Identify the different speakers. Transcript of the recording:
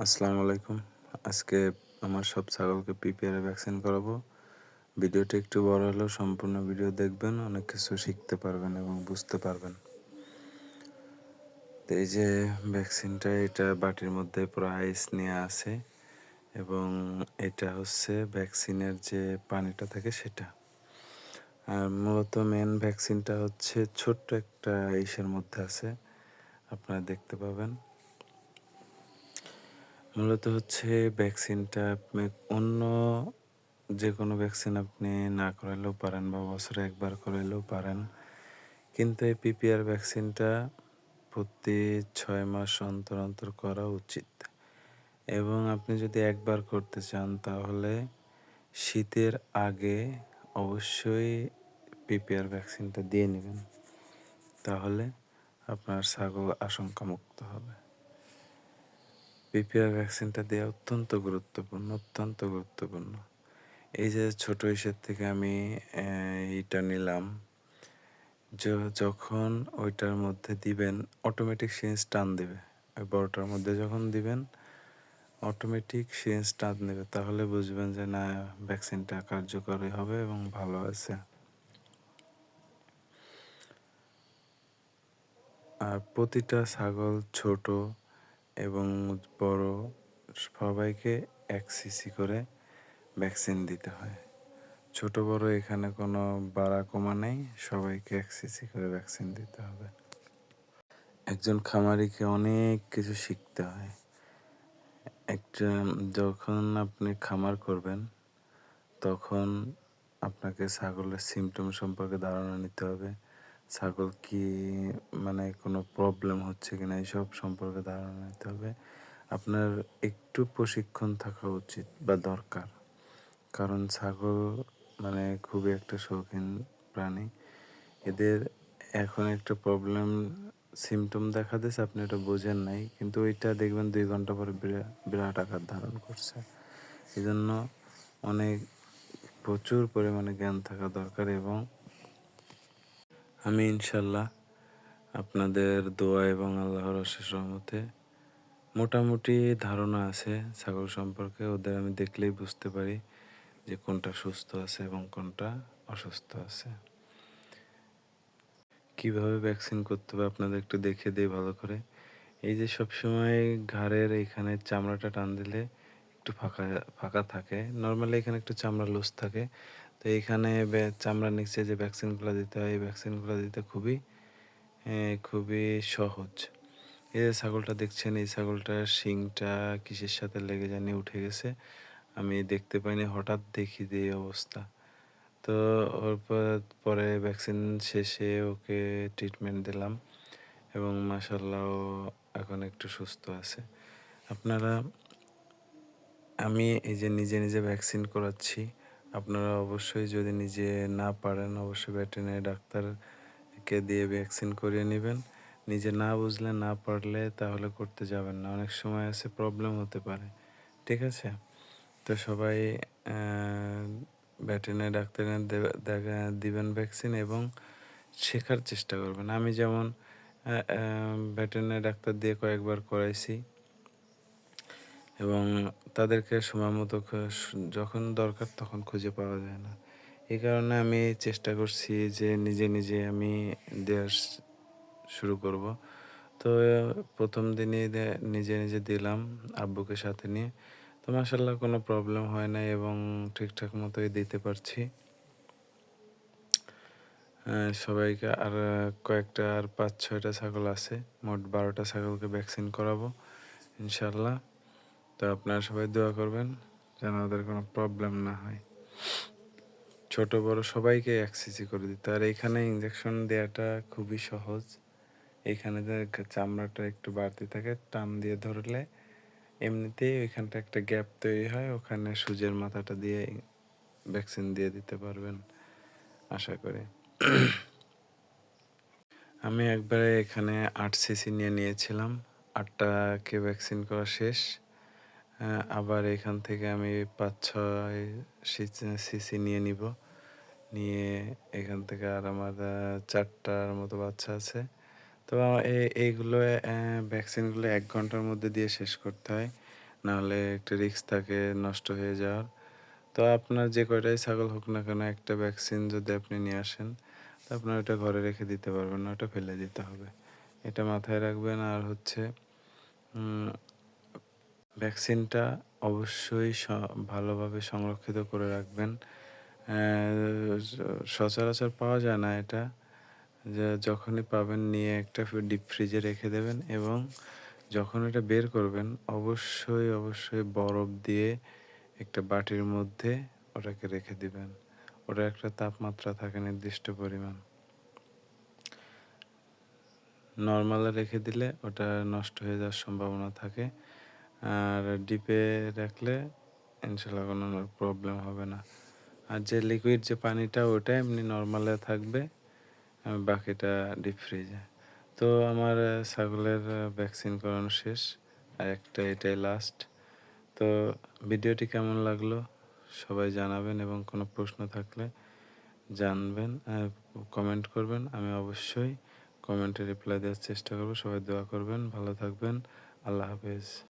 Speaker 1: আসসালামু আলাইকুম। আজকে আমার সব ছাগলকে পিপিআর ভ্যাকসিন করাবো। ভিডিওটি একটু বড় হলেও সম্পূর্ণ ভিডিও দেখবেন, অনেক কিছু শিখতে পারবেন এবং বুঝতে পারবেন। তো এই যে ভ্যাকসিনটা এটা বাটির মধ্যে পুরো আইস নিয়ে আছে এবং এটা হচ্ছে ভ্যাকসিনের যে পানিটা থাকে সেটা। আর মূলত মেন ভ্যাকসিনটা হচ্ছে ছোট্ট একটা ইসের মধ্যে আছে, আপনারা দেখতে পাবেন। মূলত হচ্ছে ভ্যাকসিনটা আপনি অন্য যে কোনো ভ্যাকসিন আপনি না করাইলেও পারেন বা বছরে একবার করাইলেও পারেন। কিন্তু এই পিপিআর ভ্যাকসিনটা প্রতি ছয় মাস অন্তর অন্তর করা উচিত। এবং আপনি যদি একবার করতে চান তাহলে শীতের আগে অবশ্যই পিপিআর ভ্যাকসিনটা দিয়ে নেবেন। তাহলে আপনার ছাগল আশঙ্কামুক্ত হবে। পিপিআর ভ্যাকসিনটা দেওয়া অত্যন্ত গুরুত্বপূর্ণ অত্যন্ত গুরুত্বপূর্ণ। এই যে ছোট ইসের থেকে আমি এইটা নিলাম। যখন ওইটার মধ্যে দিবেন অটোমেটিক সিরিঞ্জ টান দেবে। ওই বড়টার মধ্যে যখন দিবেন অটোমেটিক সিরিঞ্জ টান দেবে। তাহলে বুঝবেন যে না, ভ্যাকসিনটা কার্যকরী হবে এবং ভালো আছে আর প্রতিটা ছাগল ছোট এবং বড় সবাইকে এক সিসি করে ভ্যাকসিন দিতে হয়। ছোট, বড় এখানে কোনো বাড়া কমা নেই, সবাইকে এক সিসি করে ভ্যাকসিন দিতে হবে। একজন খামারিকে অনেক কিছু শিখতে হয়। একটা, যখন আপনি খামার করবেন, তখন আপনাকে ছাগলের সিমটম সম্পর্কে ধারণা নিতে হবে। ছাগল কি মানে কোনো প্রবলেম হচ্ছে কিনা এইসব সম্পর্কে ধারণা নিতে হবে। আপনার একটু প্রশিক্ষণ থাকা উচিত বা দরকার। কারণ ছাগল মানে খুবই একটা শৌখিন প্রাণী। এদের এখন একটা প্রবলেম সিমটম দেখা দিয়েছে, আপনি এটা বোঝেন নাই। কিন্তু ওইটা দেখবেন দুই ঘণ্টা পরে বিরাট আকার ধারণ করছে। এই জন্য অনেক প্রচুর পরিমাণে জ্ঞান থাকা দরকার এবং আমি ইনশাল্লাহ আপনাদের দোয়া এবং আল্লাহর অশেষ রহমতে মোটামুটি ধারণা আছে ছাগল সম্পর্কে, ওদের আমি দেখলেই বুঝতে পারি যে কোনটা সুস্থ আছে এবং কোনটা অসুস্থ আছে। কীভাবে ভ্যাকসিন করতে হবে আপনাদের একটু দেখে দিই ভালো করে। এই যে সবসময় ঘাড়ের এইখানে চামড়াটা টান দিলে একটু ফাঁকা ফাঁকা থাকে। নর্মালি এখানে একটু চামড়া লুজ থাকে। তো এইখানে চামড়ার নিচে যে ভ্যাকসিনগুলো দিতে হয়, এই ভ্যাকসিনগুলো দিতে খুবই খুবই সহজ। এই যে ছাগলটা দেখছেন, এই ছাগলটার শিংটা কিসের সাথে লেগে জানি উঠে গেছে, আমি দেখতে পাইনি, হঠাৎ দেখি দিয়ে অবস্থা। তো ওর পরে ভ্যাকসিন শেষে ওকে ট্রিটমেন্ট দিলাম এবং মাসাল্লাহ এখন একটু সুস্থ আছে। আপনারা, আমি এই যে নিজে নিজে ভ্যাকসিন করাচ্ছি আপনারা অবশ্যই যদি নিজে না পারেন, অবশ্যই ভেটেরিনারি ডাক্তারকে দিয়ে ভ্যাকসিন করিয়ে নেবেন। নিজে না বুঝলে, না পারলে তাহলে করতে যাবেন না। অনেক সময় আছে প্রবলেম হতে পারে। ঠিক আছে? তো সবাই ভেটেরিনারি ডাক্তারের দেখা, দিবেন ভ্যাকসিন এবং শেখার চেষ্টা করবেন। আমি যেমন ভেটেরিনারি ডাক্তার দিয়ে কয়েকবার করাইছি। এবং তাদেরকে সময় মতো যখন দরকার তখন খুঁজে পাওয়া যায় না। এই কারণে আমি চেষ্টা করছি যে নিজে নিজে আমি দেওয়ার শুরু করব। তো প্রথম দিনই নিজে নিজে দিলাম আব্বুকে সাথে নিয়ে। তো মাসাল্লাহ কোনো প্রবলেম হয় না এবং ঠিকঠাক মতোই দিতে পারছি। সবাইকে আর কয়েকটা আর পাঁচ ছয়টা ছাগল আছে। মোট বারোটা ছাগলকে ভ্যাকসিন করাবো ইনশাল্লাহ তো আপনারা সবাই দোয়া করবেন যেন ওদের কোনো প্রবলেম না হয়। ছোট, বড় সবাইকে অ্যাক্সেসি করে দিতে। আর এইখানে ইঞ্জেকশন দেওয়াটা খুবই সহজ। এইখানে চামড়াটা একটু বাড়তি থাকে, টান দিয়ে ধরলে এমনিতেই ওইখানটা একটা গ্যাপ তৈরি হয়। ওখানে সূর্যের মাথাটা দিয়ে ভ্যাকসিন দিয়ে দিতে পারবেন, আশা করি। আমি একবারে এখানে আট সিসি নিয়ে নিয়েছিলাম। আটটাকে ভ্যাকসিন করা শেষ। আবার এখান থেকে আমি পাঁচ ছয় সিসি নিয়ে নিব। নিয়ে এখান থেকে আর আমার চারটার মতো বাচ্চা আছে। তো এইগুলো ভ্যাকসিনগুলো এক ঘণ্টার মধ্যে দিয়ে শেষ করতে হয়। নাহলে একটা রিস্ক থাকে, নষ্ট হয়ে যাওয়ার। তো আপনার যে কয়টাই ছাগল হোক না কেন, একটা ভ্যাকসিন যদি আপনি নিয়ে আসেন, তো আপনার ওটা ঘরে রেখে দিতে পারবেন না, ওটা ফেলে দিতে হবে। এটা মাথায় রাখবেন। আর হচ্ছে ভ্যাকসিনটা অবশ্যই ভালোভাবে সংরক্ষিত করে রাখবেন। সচরাচর পাওয়া যায় না এটা। যে, যখনই পাবেন নিয়ে একটা ডিপ ফ্রিজে রেখে দেবেন এবং যখন এটা বের করবেন, অবশ্যই অবশ্যই বরফ দিয়ে একটা বাটির মধ্যে ওটাকে রেখে দিবেন। ওটা একটা তাপমাত্রা থাকে নির্দিষ্ট পরিমাণ। নর্মালে রেখে দিলে ওটা নষ্ট হয়ে যাওয়ার সম্ভাবনা থাকে। আর ডিপে রাখলে ইনশাল্লাহ কোনো প্রবলেম হবে না। আর যে লিকুইড যে পানিটা, ওটা এমনি নর্মালে থাকবে বাকিটা ডিপ ফ্রিজে তো আমার ছাগলের ভ্যাকসিন করানো শেষ, আর একটা এটাই লাস্ট তো ভিডিওটি কেমন লাগল? সবাই জানাবেন, এবং কোনো প্রশ্ন থাকলে জানবেন কমেন্ট করবেন। আমি অবশ্যই কমেন্টে রিপ্লাই দেওয়ার চেষ্টা করব। সবাই দোয়া করবেন, ভালো থাকবেন। আল্লাহ হাফেজ।